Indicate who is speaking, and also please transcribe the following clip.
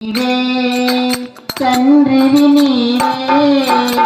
Speaker 1: நீரே கன்றிரி நீரே.